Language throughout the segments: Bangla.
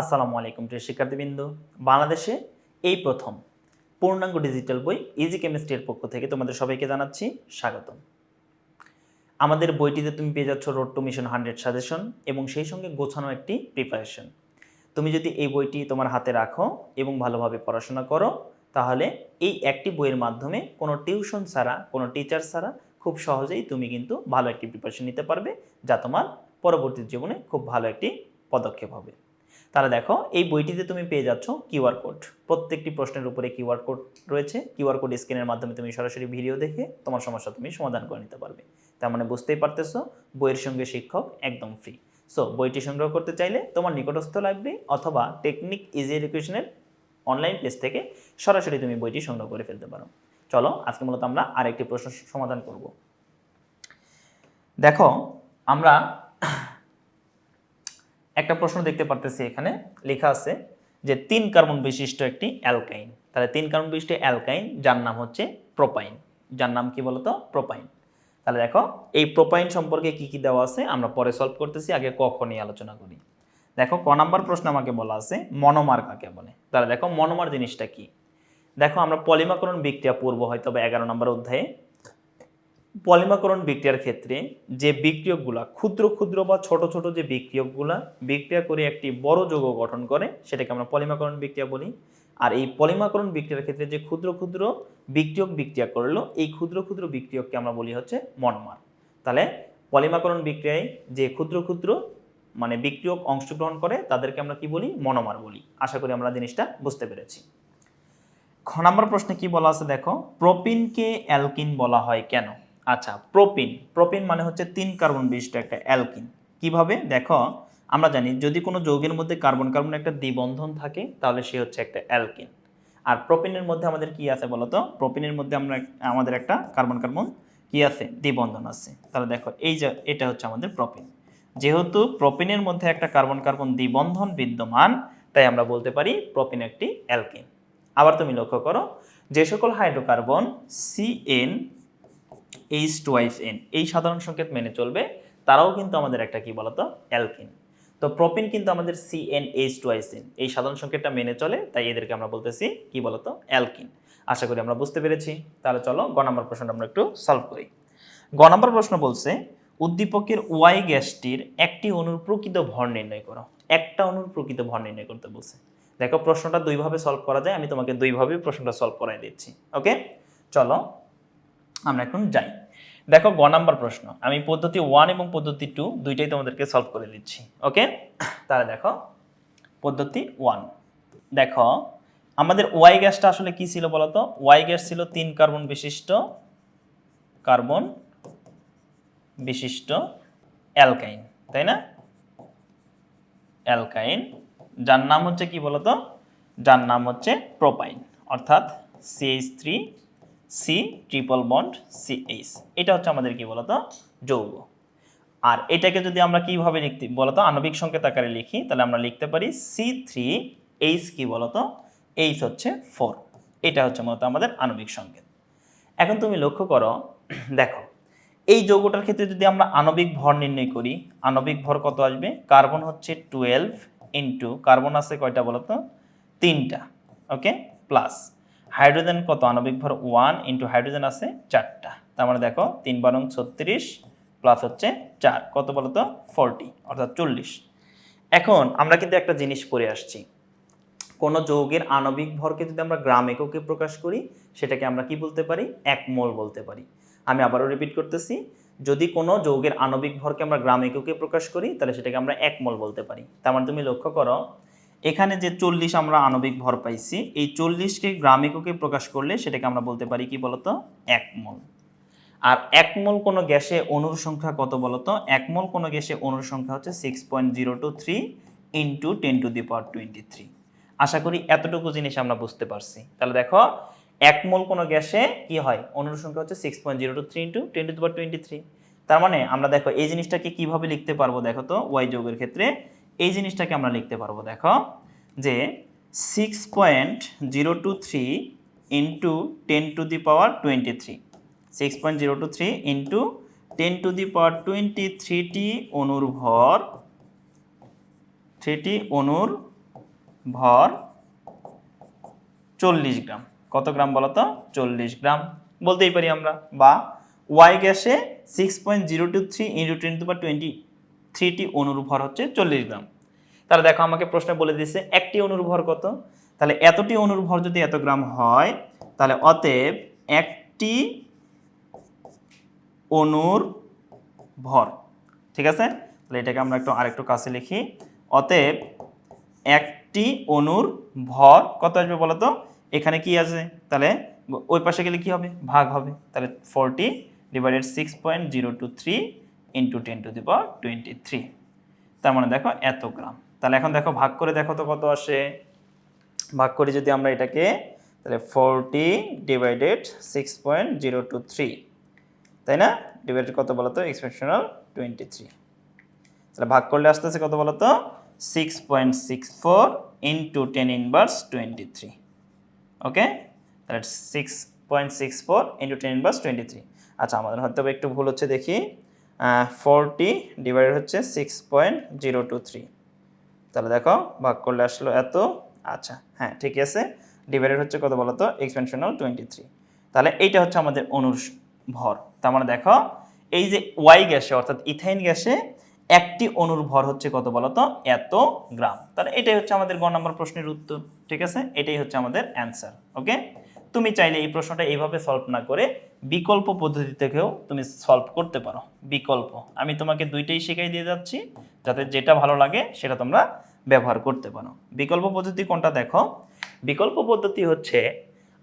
আসসালামু আলাইকুম, প্রিয় শিক্ষার্থীবৃন্দ। বাংলাদেশে এই প্রথম পূর্ণাঙ্গ ডিজিটাল বই ইজি কেমিস্ট্রির পক্ষ থেকে তোমাদের সবাইকে জানাচ্ছি স্বাগতম। আমাদের বইটিতে তুমি পেয়ে যাচ্ছ road to mission hundred suggestion এবং সেই সঙ্গে গোছানো একটি প্রিপারেশন তুমি যদি এই বইটি তোমার হাতে রাখো এবং ভালোভাবে পড়াশোনা করো, তাহলে এই একটি বইয়ের মাধ্যমে কোনো টিউশন ছাড়া, কোনো টিচার ছাড়া খুব সহজেই তুমি কিন্তু ভালো একটি প্রিপারেশন নিতে পারবে, যা তোমার পরবর্তী জীবনে খুব ভালো একটি পদক্ষেপ হবে। তাহলে দেখো, এই বইটিতে তুমি পেয়ে যাচ্ছ কিউআর কোড। প্রত্যেকটি প্রশ্নের উপরে কিউআর কোড রয়েছে। কিউআর কোড স্ক্রিনের মাধ্যমে তুমি সরাসরি ভিডিও দেখে তোমার সমস্যা তুমি সমাধান করে নিতে পারবে। তার মানে বুঝতেই পারতেছো, বইয়ের সঙ্গে শিক্ষক একদম ফ্রি সো বইটি সংগ্রহ করতে চাইলে তোমার নিকটস্থ লাইব্রেরি অথবা টেকনিক ইজি এডুকেশনের অনলাইন পেজ থেকে সরাসরি তুমি বইটি সংগ্রহ করে ফেলতে পারো। চলো, আজকে মূলত আমরা আরেকটি প্রশ্ন সমাধান করব। দেখো, আমরা একটা প্রশ্ন দেখতে পারতেছি এখানে, লেখা আছে যে তিন কার্বন বিশিষ্ট একটি অ্যালকাইন। তাহলে তিন কার্বন বিশিষ্ট অ্যালকাইন, যার নাম হচ্ছে প্রোপাইন। যার নাম কি বলতো? প্রোপাইন। তাহলে দেখো, এই প্রোপাইন সম্পর্কে কি কি দেওয়া আছে, আমরা পরে সলভ করতেছি, আগে কখন নিয়ে আলোচনা করি। দেখো, ক নাম্বার প্রশ্ন আমাকে বলা আছে, মনোমার কাকে বলে? তাহলে দেখো, মনোমার জিনিসটা কি? দেখো, আমরা পলিমাকরণ বিক্রিয়া পূর্ব হয়তো বা এগারো নম্বর অধ্যায়ে। পলিমাকরণ বিক্রিয়ার ক্ষেত্রে যে বিক্রিয়কগুলা, ক্ষুদ্র ক্ষুদ্র বা ছোট ছোট যে বিক্রিয়কগুলা, বিক্রিয়া করে একটি বড় যৌগ গঠন করে, সেটাকে আমরা পলিমাকরণ বিক্রিয়া বলি। আর এই পলিমাকরণ বিক্রিয়ার ক্ষেত্রে যে ক্ষুদ্র ক্ষুদ্র বিক্রিয়ক বিক্রিয়া করল, এই ক্ষুদ্র ক্ষুদ্র বিক্রিয়ককে আমরা বলি হচ্ছে মনোমার। তাহলে পলিমাকরণ বিক্রিয়ায় যে ক্ষুদ্র ক্ষুদ্র মানে বিক্রিয়ক অংশগ্রহণ করে, তাদেরকে আমরা কি বলি? মনোমার বলি। আশা করি আমরা জিনিসটা বুঝতে পেরেছি। খ নম্বর প্রশ্নে কি বলা আছে দেখো? প্রোপিনকে অ্যালকিন বলা হয় কেন? আচ্ছা প্রোপিন প্রোপিন মানে হচ্ছে তিন কার্বন বিশিষ্ট একটা অ্যালকিন কীভাবে? দেখো, আমরা জানি যদি কোনো যৌগের মধ্যে কার্বন কার্বন একটা দ্বিবন্ধন থাকে, তাহলে সে হচ্ছে একটা অ্যালকিন আর প্রোপিনের মধ্যে আমাদের কি আছে বলতো? প্রোপিনের মধ্যে আমরা আমাদের একটা কার্বন কার্বন কি আছে? দ্বিবন্ধন আছে। তাহলে দেখো, এই যে, এটা হচ্ছে আমাদের প্রোপিন যেহেতু প্রোপিনের মধ্যে একটা কার্বন কার্বন দ্বিবন্ধন বিদ্যমান, তাই আমরা বলতে পারি প্রোপিন একটি অ্যালকিন আবার তুমি লক্ষ্য করো, যে সকল hydrocarbon CN H twice N এই সাধারণ সংকেত মেনে চলবে, তারাও কিন্তু আমাদের একটা কি বলতো? অ্যালকিন। তো প্রোপিন কিন্তু আমাদের সিএন এইচ টুয়াইস এন এই সাধারণ সংকেতটা মেনে চলে, তাই এদেরকে আমরা বলতেছি কি বলতো? অ্যালকিন। আশা করি আমরা বুঝতে পেরেছি। তাহলে চলো গ নম্বর প্রশ্নটা আমরা একটু সলভ করি। গ নম্বর প্রশ্ন বলছে, উদ্দীপকের ওয়াই গ্যাসটির একটি অণুর প্রকৃত ভর নির্ণয় করো। একটা অণুর প্রকৃত ভর নির্ণয় করতে বলছে। দেখো, প্রশ্নটা দুইভাবে সলভ করা যায়, আমি তোমাকে দুইভাবে প্রশ্নটা সলভ করাই দিচ্ছি ওকে চলো, আমরা এখন যাই। দেখো, গ নাম্বার প্রশ্ন। আমি পদ্ধতি ওয়ান এবং পদ্ধতি টু দুইটাই তোমাদেরকে সলভ করে দিচ্ছি ওকে তাহলে দেখো, পদ্ধতি ওয়ান দেখো, আমাদের ওয়াই গ্যাসটা আসলে কি ছিল বলতো? ওয়াই গ্যাস ছিল তিন কার্বন বিশিষ্ট কার্বন বিশিষ্ট অ্যালকাইন, তাই না? অ্যালকাইন, যার নাম হচ্ছে কি বলতো? যার নাম হচ্ছে প্রোপাইন, অর্থাৎ CH three C triple bond C H এটা হচ্ছে আমাদের কি বলতো? যৌগ। আর এটাকে যদি আমরা কীভাবে লিখতে, বলতো আণবিক সংকেত আকারে লিখি, তাহলে আমরা লিখতে পারি সি থ্রি এইচ কি বলতো? এইচ হচ্ছে ফোর এটা হচ্ছে মূলত আমাদের আণবিক সংকেত। এখন তুমি লক্ষ্য করো, দেখো, এই যৌগটার ক্ষেত্রে যদি আমরা আণবিক ভর নির্ণয় করি, আণবিক ভর কত আসবে? কার্বন হচ্ছে টুয়েলভ ইন্টু কার্বন আছে কয়টা বলতো? তিনটা ওকে প্লাস হাইড্রোজেন কত? আণবিক ভর ওয়ান ইন্টু হাইড্রোজেন আছে চারটা। তার মানে দেখো, তিন বারং ছত্রিশ প্লাস হচ্ছে চার। কত বলতো? ফোরটি অর্থাৎ চল্লিশ। এখন আমরা কিন্তু একটা জিনিস পড়ে আসছি। কোনো যৌগের আণবিক ভরকে যদি আমরা গ্রাম এককে প্রকাশ করি, সেটাকে আমরা কি বলতে পারি? এক মোল বলতে পারি। আমি আবারও রিপিট করতেছি। যদি কোনো যৌগের আণবিক ভরকে আমরা গ্রাম এককে প্রকাশ করি, তাহলে সেটাকে আমরা এক মোল বলতে পারি। তার মানে তুমি লক্ষ্য করো এখানে যে চল্লিশ আমরা আণবিক ভর পাইছি, এই চল্লিশকে গ্রাম এককে প্রকাশ করলে সেটাকে আমরা বলতে পারি কি বলতো? একমল। আর একমল কোনো গ্যাসে অণুর সংখ্যা কত বলতো? এক মোল কোনো গ্যাসে অণুর সংখ্যা হচ্ছে six point zero two three into ten to the power twenty three আশা করি এতটুকু জিনিস আমরা বুঝতে পারছি। তাহলে দেখো, একমল কোনো গ্যাসে কি হয়? অনুর সংখ্যা হচ্ছে six point zero two three into ten to the power twenty three তার মানে আমরা দেখো, এই জিনিসটাকে কীভাবে লিখতে পারব দেখো তো? ওয়াই যোগের ক্ষেত্রে এই জিনিসটাকে আমরা লিখতে পারব, দেখো, যে six point zero two three into ten to the power twenty three six point zero two three into ten to the power twenty thirty অনুর ভর থ্রিটি অনুর ভর চল্লিশ গ্রাম। কত গ্রাম বলো তো? চল্লিশ গ্রাম। বলতেই পারি আমরা, বা ওয়াই গ্যাসে six point zero two three into ten to বা টোয়েন্টি থ্রিটি অনুর ভর হচ্ছে চল্লিশ গ্রাম। তাহলে দেখো আমাকে প্রশ্নে বলে দিচ্ছে একটি অনুর ভর কত? তাহলে এতটি অনুর ভর যদি এত গ্রাম হয়, তাহলে অতএব একটি অনুর ভর, ঠিক আছে? তাহলে এটাকে আমরা একটু আরেকটু কাছে লিখি। অতএব একটি অনুর ভর কত আসবে বলো তো এখানে কি আছে? তাহলে ওই পাশে গেলে কি হবে? ভাগ হবে। তাহলে forty divided six point zero two three into ten to the power twenty three তার মানে দেখো এত গ্রাম। তাহলে এখন দেখো ভাগ করে দেখো তো কত আসে? ভাগ করে যদি আমরা এটাকে তাহলে forty divided six point zero two three তাই না? ডিভাইডেড কত বলো তো? এক্সপেকশনাল টোয়েন্টি থ্রি তাহলে ভাগ করলে আসতেছে কত বলো তো? Six point six four into ten inverse twenty three okay তাহলে six point six four into ten inverse twenty three আচ্ছা আমাদের হয়তো একটু ভুল হচ্ছে দেখি। ফোরটি ডিভাইডেড হচ্ছে six point zero two three. তাহলে দেখো, ভাগ করলে আসলো এত। আচ্ছা হ্যাঁ ঠিক আছে। ডিভাইডেড হচ্ছে কত বলো তো এক্সপেনশনাল টোয়েন্টি থ্রি তাহলে এইটা হচ্ছে আমাদের অনুর ভর। তার মানে দেখো, এই যে ওয়াই গ্যাসে, অর্থাৎ ইথাইন গ্যাসে, একটি অনুর ভর হচ্ছে কত বলো তো এত গ্রাম। তাহলে এটাই হচ্ছে আমাদের গ নম্বর প্রশ্নের উত্তর। ঠিক আছে? এটাই হচ্ছে আমাদের অ্যান্সার ওকে তুমি চাইলে এই প্রশ্নটা এইভাবে সলভ না করে বিকল্প পদ্ধতি থেকেও তুমি সলভ করতে পারো। বিকল্প। আমি তোমাকে দুইটাই শিখাই দিয়ে যাচ্ছি, যাতে যেটা ভালো লাগে সেটা তোমরা ব্যবহার করতে পারো। বিকল্প পদ্ধতি কোনটা দেখো? বিকল্প পদ্ধতি হচ্ছে,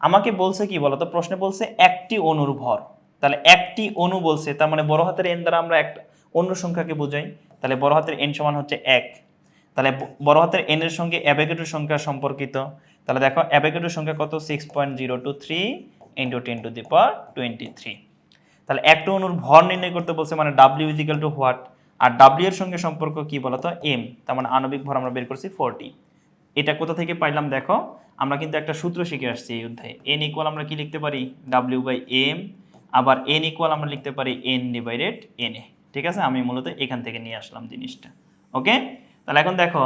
আমাকে বলছে কি বলো তো? প্রশ্নে বলছে একটি অনুর ভর তাহলে একটি অণু বলছে, তার মানে বড় হাতের এন দ্বারা আমরা একটা অন্য সংখ্যাকে বোঝাই। তাহলে বড় হাতের এন সমান হচ্ছে এক। তাহলে বড় হাতের এন এর সঙ্গে অ্যাবেগেটোর সংখ্যা সম্পর্কিত। তাহলে দেখো অ্যাবেগেটোর সংখ্যা কত? Six point zero two three into ten to the power twenty three তাহলে একটা অণুর ভর নির্ণয় করতে বলছে মানে ডাব্লিউ ইজিক্যাল টু হোয়াট আর ডাব্লিউ এর সঙ্গে সম্পর্ক কি বলতো? এম তার মানে আণবিক ভর আমরা বের করছি ফোরটি এটা কোথা থেকে পাইলাম দেখো? আমরা কিন্তু একটা সূত্র শিখে আসছি এই অধ্যায়ে। এন ইকুয়াল আমরা কি লিখতে পারি? ডাব্লিউ বাই এম আবার এন ইকুয়াল আমরা লিখতে পারি এন ডিভাইডেড এন এ ঠিক আছে? আমি মূলত এখান থেকে নিয়ে আসলাম জিনিসটা। ওকে? তাহলে এখন দেখো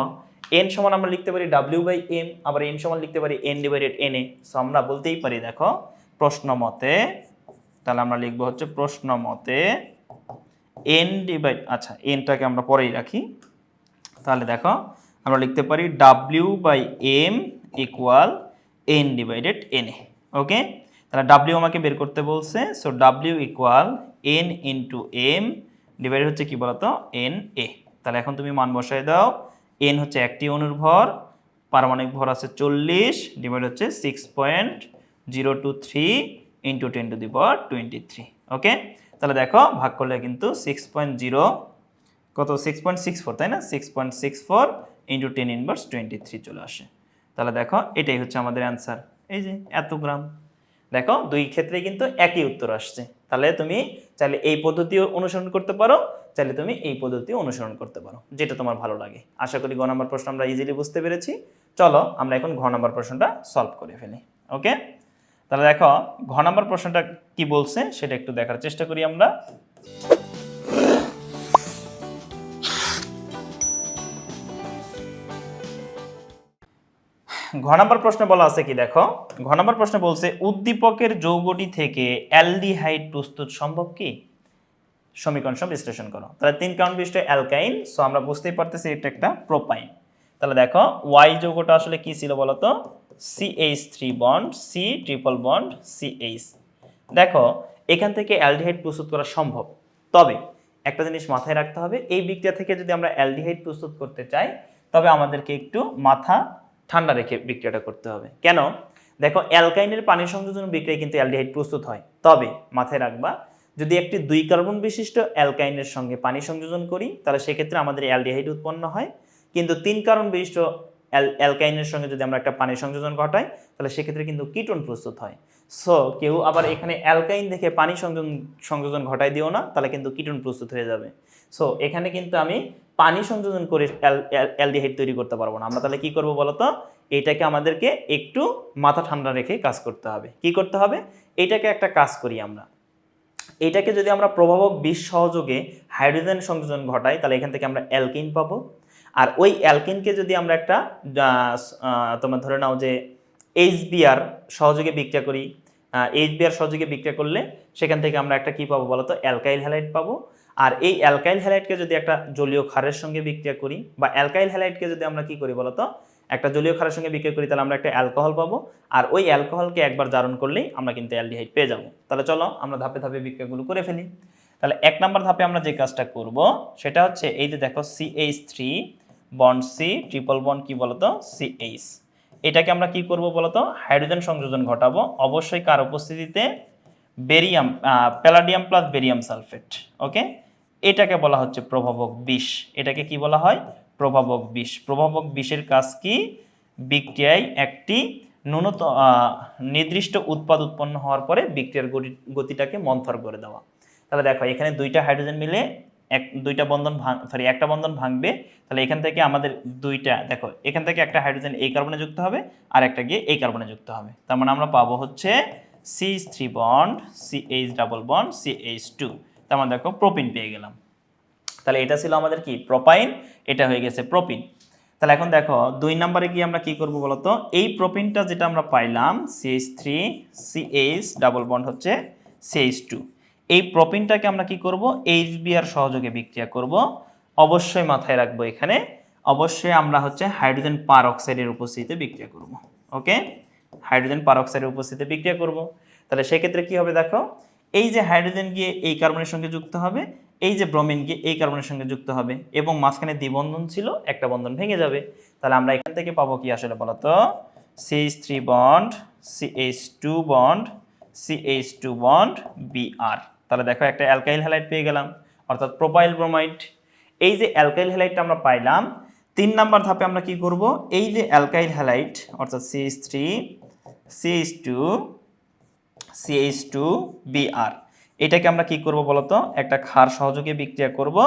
এন সমান আমরা লিখতে পারি ডাব্লিউ বাই এম আবার এন সমান লিখতে পারি N divided N A so আমরা বলতেই পারি, দেখো প্রশ্ন মতে তাহলে আমরা লিখব হচ্ছে প্রশ্ন মতে এন ডিভাইড আচ্ছা এনটাকে আমরা পরেই রাখি। তাহলে দেখো, আমরা লিখতে পারি W by M equal N divided N A okay? তাহলে ডাব্লিউ আমাকে বের করতে বলছে so W equal N into M divided হচ্ছে কি বলতো? এন এ তাহলে এখন তুমি মান বসায় দাও এন হচ্ছে একটি অনুর ভর পারমাণবিক ভর আছে চল্লিশ ডিভাইড হচ্ছে six point zero two three into ten to the power twenty three, okay? তাহলে দেখো, ভাগ করলে কিন্তু সিক্স পয়েন্ট জিরো, কত? সিক্স পয়েন্ট সিক্স ফোর, তাই না? Six point six four into ten inverse twenty three চলে আসে। তাহলে দেখো, এটাই হচ্ছে আমাদের অ্যান্সার। এই যে, এত গ্রাম। দেখো, দুই ক্ষেত্রে কিন্তু একই উত্তর আসছে। তাহলে তুমি চাইলে এই পদ্ধতিও অনুসরণ করতে পারো, চাইলে তুমি এই পদ্ধতিও অনুসরণ করতে পারো, যেটা তোমার ভালো লাগে। আশা করি ঘ নম্বর প্রশ্ন আমরা ইজিলি বুঝতে পেরেছি। চলো, আমরা এখন ঘ নম্বর প্রশ্নটা সলভ করে ফেলি, ওকে? তাহলে দেখো, ঘ নম্বর প্রশ্নটা কি বলছে সেটা একটু দেখার চেষ্টা করি আমরা। ঘ নম্বর প্রশ্নে বলা আছে কি দেখো, ঘ নম্বর প্রশ্নে বলছে, উদ্দীপকের যৌগটি থেকে অ্যালডিহাইড প্রস্তুত সম্ভব কি? সমীকরণ সব বিশ্লেষণ করো। তাহলে তিন কারণ বিশিষ্ট অ্যালকাইন সো আমরা বুঝতেই পারতেছি এটা একটা প্রোপাইন। তাহলে দেখো, ওয়াই যৌগটা আসলে কি ছিল বলতো? CH three bond C triple bond CH দেখো, এখান থেকে অ্যালডিহাইড প্রস্তুত করা সম্ভব। তবে একটা জিনিস মাথায় রাখতে হবে, এই বিক্রিয়া থেকে যদি আমরা অ্যালডিহাইড প্রস্তুত করতে চাই, তবে আমাদেরকে একটু মাথা ঠান্ডা রেখে বিক্রিয়াটা করতে হবে। কেন? দেখো, অ্যালকাইনের পানি সংযোজন বিক্রিয়ায় কিন্তু অ্যালডিহাইড প্রস্তুত হয়। তবে মাথায় রাখবা, যদি একটি দুই কার্বন বিশিষ্ট অ্যালকাইনের সঙ্গে পানি সংযোজন করি, তাহলে সেক্ষেত্রে আমাদের অ্যালডিহাইড উৎপন্ন হয়। কিন্তু তিন কার্বন বিশিষ্ট অ্যালকাইনের সঙ্গে যদি আমরা একটা পানি সংযোজন ঘটাই, তাহলে সেক্ষেত্রে কিন্তু কিটোন প্রস্তুত হয়। সো কেউ আবার এখানে অ্যালকাইন দেখে পানি সংযোজন সংযোজন ঘটাই দিও না, তাহলে কিন্তু কিটোন প্রস্তুত হয়ে যাবে। সো এখানে কিন্তু আমি পানি সংযোজন করে অ্যাল- অ্যাল- অ্যালডিহাইড তৈরি করতে পারব না। আমরা তাহলে কি করব বলতো এটাকে আমাদেরকে একটু মাথা ঠান্ডা রেখে কাজ করতে হবে। কি করতে হবে? এটাকে একটা কাজ করি আমরা। এটাকে যদি আমরা প্রভাবক বিষ সহযোগে হাইড্রোজেন সংযোজন ঘটাই, তাহলে এখান থেকে আমরা অ্যালকিন পাবো। আর ওই অ্যালকিনকে যদি আমরা একটা তোমার ধরে নাও যে এইচবিআর সহযোগে বিক্রিয়া করি এইচবিআর সহযোগে বিক্রিয়া করলে সেখান থেকে আমরা একটা কি পাবো বলতো? অ্যালকাইল হ্যালাইড পাবো। আর এই অ্যালকাইল হ্যালাইডকে যদি একটা জলীয় ক্ষারের সঙ্গে বিক্রিয়া করি বা অ্যালকাইল হ্যালাইডকে যদি আমরা কি করি বলতো? একটা জলীয় ক্ষারের সঙ্গে বিক্রিয়া করি, তাহলে আমরা একটা অ্যালকোহল পাবো। আর ওই অ্যালকোহলকে একবার জারণ করলেই আমরা কিন্তু অ্যালডিহাইড পেয়ে যাব। তাহলে চলো আমরা ধাপে ধাপে বিক্রিয়াগুলো করে ফেলি। তাহলে এক নম্বর ধাপে আমরা যে কাজটা করব, সেটা হচ্ছে এই যে দেখো CH three bond C triple bond কি বলতো? সিএইচ এটাকে আমরা কি করব বলতো? হাইড্রোজেন সংযোজন ঘটাবো। অবশ্যই কার উপস্থিতিতে? Barium palladium plus barium sulphate okay এটাকে বলা হচ্ছে প্রভাবক বিষ। এটাকে কি বলা হয়? প্রভাবক বিষ। প্রভাবক বিষের কাজ কি? বিক্রিয়ায় একটি ন্যূনত নির্দিষ্ট উৎপাদ উৎপন্ন হওয়ার পরে বিক্রিয়ার গতি- গতিটাকে মন্থর করে দেওয়া। তাহলে দেখো, এখানে দুইটা হাইড্রোজেন মিলে এক, দুইটা বন্ধন ভাঙ সরি একটা বন্ধন ভাঙবে। তাহলে এখান থেকে আমাদের দুইটা, দেখো, এখান থেকে একটা হাইড্রোজেন এই কার্বনে যুক্ত হবে, আর একটা গিয়ে এই কার্বনে যুক্ত হবে। তার মানে আমরা পাবো হচ্ছে C three bond C H double bond C H two তার মানে দেখো প্রোপিন পেয়ে গেলাম। তাহলে এটা ছিল আমাদের কি? প্রোপাইন এটা হয়ে গেছে প্রোপিন তাহলে এখন দেখো, দুই নম্বরে গিয়ে আমরা কি করব বলতো এই প্রোপিনটা যেটা আমরা পাইলাম CH three CH double bond হচ্ছে সিএইচ টু এই প্রোপিনটাকে আমরা কি করব? এইচ এইচবিআর সহযোগে বিক্রিয়া করব। অবশ্যই মাথায় রাখব এখানে। অবশ্যই আমরা হচ্ছে হাইড্রোজেন পার অক্সাইডের উপস্থিতিতে বিক্রিয়া করব। ওকে? হাইড্রোজেন পার অক্সাইডের উপস্থিতিতে বিক্রিয়া করব। তাহলে সেক্ষেত্রে কি হবে দেখো? এই যে হাইড্রোজেন গিয়ে এই কার্বনের সঙ্গে যুক্ত হবে, এই যে ব্রোমিন গিয়ে এই কার্বনের সঙ্গে যুক্ত হবে এবং মাঝখানে দ্বিবন্ধন ছিল, একটা বন্ধন ভেঙে যাবে। তাহলে আমরা এখান থেকে পাবো কি আসলে বলতো? CH three bond CH two bond CH two bond BR তাহলে দেখো একটা অ্যালকাইল হ্যালাইড পেয়ে গেলাম, অর্থাৎ প্রোপাইল ব্রোমাইড এই যে অ্যালকাইল হ্যালাইডটা আমরা পাইলাম, তিন নাম্বার ধাপে আমরা কি করব? এই যে অ্যালকাইল হ্যালাইট অর্থাৎ CH three CH two CH two BR এটাকে আমরা কি করব বলতো? একটা ক্ষার সহযোগে বিক্রিয়া করব।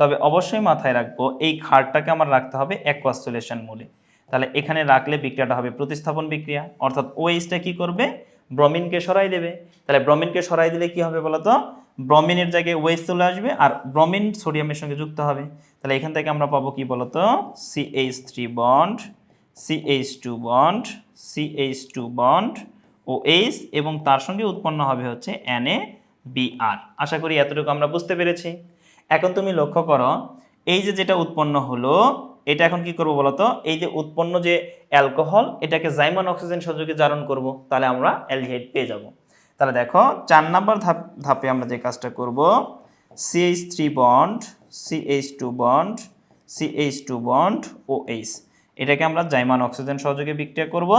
তবে অবশ্যই মাথায় রাখব, এই ক্ষারটাকে আমার রাখতে হবে অ্যাকোয়াস সলিউশন মূলে। তাহলে এখানে রাখলে বিক্রিয়াটা হবে প্রতিস্থাপন বিক্রিয়া, অর্থাৎ ওএইচটা কি করবে? ব্রমিনকে সরাই দেবে। তাহলে ব্রমিনকে সরাই দিলে কি হবে বলতো? ব্রমিনের জায়গায় ওয়েস চলে আসবে আর ব্রমিন সোডিয়ামের সঙ্গে যুক্ত হবে। তাহলে এখান থেকে আমরা পাবো কি বলতো? CH three bond CH two bond CH two bond O H এবং তার সঙ্গে উৎপন্ন হবে হচ্ছে এনএ বিআর আশা করি এতটুকু আমরা বুঝতে পেরেছি। এখন তুমি লক্ষ্য করো, এই যে যেটা উৎপন্ন হলো এটা এখন কি করব বলতো? এই যে উৎপন্ন যে অ্যালকোহল, এটাকে জাইমন অক্সিজেন সহযোগে জারণ করব, তাহলে আমরা অ্যালডিহাইড পেয়ে যাব। তাহলে দেখো, চার নাম্বার ধাপ, ধাপে আমরা যে কাজটা করব CH three bond CH two bond CH two bond O H এটাকে আমরা জাইমান অক্সিজেন সহযোগে বিক্রিয়া করব।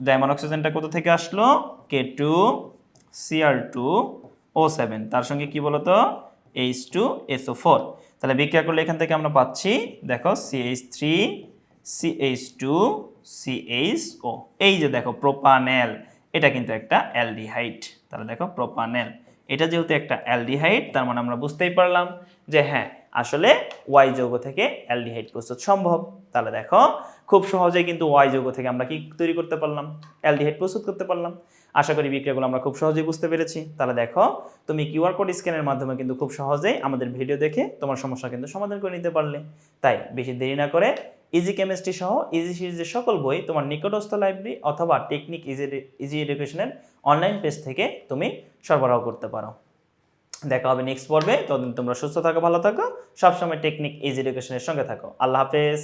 ডায়মন্ড অক্সিজেনটা কোথা থেকে আসলো? K two CR two O seven তার সঙ্গে কি বলতো? এইচ টু এসও ফোর তাহলে বিক্রিয়া করলে এখান থেকে আমরা পাচ্ছি, দেখো CH three CH two CH O এই যে দেখো প্রোপানেল এটা কিন্তু একটা অ্যালডিহাইড। তাহলে দেখো প্রোপানেল এটা যেহেতু একটা অ্যালডিহাইড, তার মানে আমরা বুঝতেই পারলাম যে হ্যাঁ আসলে ওয়াই যৌগ থেকে অ্যালডিহাইড প্রস্তুত সম্ভব। তাহলে দেখো, খুব সহজেই কিন্তু ওয়াই যৌগ থেকে আমরা কি তৈরি করতে পারলাম? অ্যালডিহাইড প্রস্তুত করতে পারলাম। আশা করি বিক্রিয়াগুলো আমরা খুব সহজেই বুঝতে পেরেছি। তাহলে দেখো, তুমি কিউআর কোড স্ক্যানের মাধ্যমে কিন্তু খুব সহজেই আমাদের ভিডিও দেখে তোমার সমস্যা কিন্তু সমাধান করে নিতে পারলে। তাই বেশি দেরি না করে ইজি কেমিস্ট্রি সহ ইজি সিরিজের সকল বই তোমার নিকটস্থ লাইব্রেরি অথবা টেকনিক ইজি ইজি এডুকেশনের অনলাইন পেজ থেকে তুমি সরবরাহ করতে পারো। দেখা হবে নেক্সট পর্বে। ততদিন তোমরা সুস্থ থাকো, ভালো থাকো। সবসময় টেকনিক ইজি এডুকেশনের সঙ্গে থাকো। আল্লাহ হাফেজ।